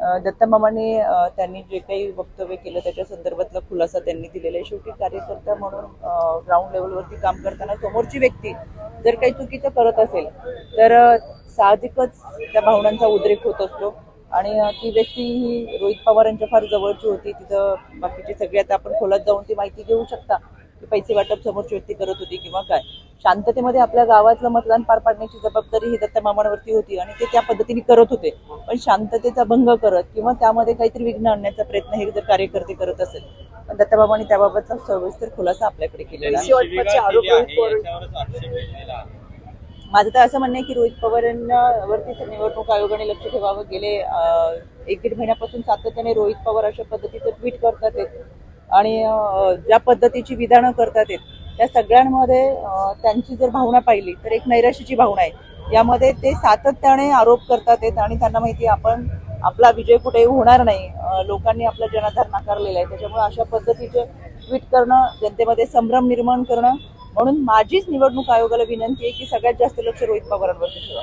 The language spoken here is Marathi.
अं, दत्तमामांनी त्यांनी जे काही वक्तव्य केलं त्याच्या संदर्भातला खुलासा त्यांनी दिलेला आहे. शेवटी कार्यकर्ता म्हणून ग्राउंड लेवलवरती काम करताना समोरची व्यक्ती जर काही चुकीचं करत असेल तर साहजिकच त्या भावनांचा उद्रेक होत असतो. आणि ती व्यक्ती ही रोहित पवारांच्या फार जवळची होती. तिथं बाकीचे सगळी आता आपण खोलात जाऊन ती माहिती घेऊ शकता. की पैसे वाटप समोरची व्यक्ती करत होती किंवा काय. शांततेमध्ये आपल्या गावातलं मतदान पार पाडण्याची जबाबदारी ही दत्तमामांवरती होती आणि ते त्या पद्धतीने करत होते. पण शांततेचा भंग करत किंवा त्यामध्ये काहीतरी विघ्न आणण्याचा प्रयत्न हे जर कार्यकर्ते करत असेल पण दत्तबाबांनी त्याबाबतचा सविस्तर खुलासा आपल्याकडे केलेला पवार-. माझं तर असं म्हणणं आहे की रोहित पवारांवरती तर निवडणूक आयोगाने लक्ष ठेवावं. गेले एक दीड महिन्यापासून सातत्याने रोहित पवार अशा पद्धतीचं ट्विट करतात आहेत. आणि ज्या पद्धतीची विधानं करतात आहेत त्या सगळ्यांमध्ये त्यांची जर भावना पाहिली तर एक नैराश्याची भावना आहे. यामध्ये ते सातत्याने आरोप करतात आहेत आणि त्यांना माहिती आपण आपला विजय कुठेही होणार नाही. लोकांनी आपला जनाधार नाकारलेला आहे. त्याच्यामुळे अशा पद्धतीचे ट्विट करणं जनतेमध्ये संभ्रम निर्माण करणं म्हणून माझीच निवडणूक आयोगाला विनंती आहे की सगळ्यात जास्त लक्ष रोहित पवारांवर ठेवा.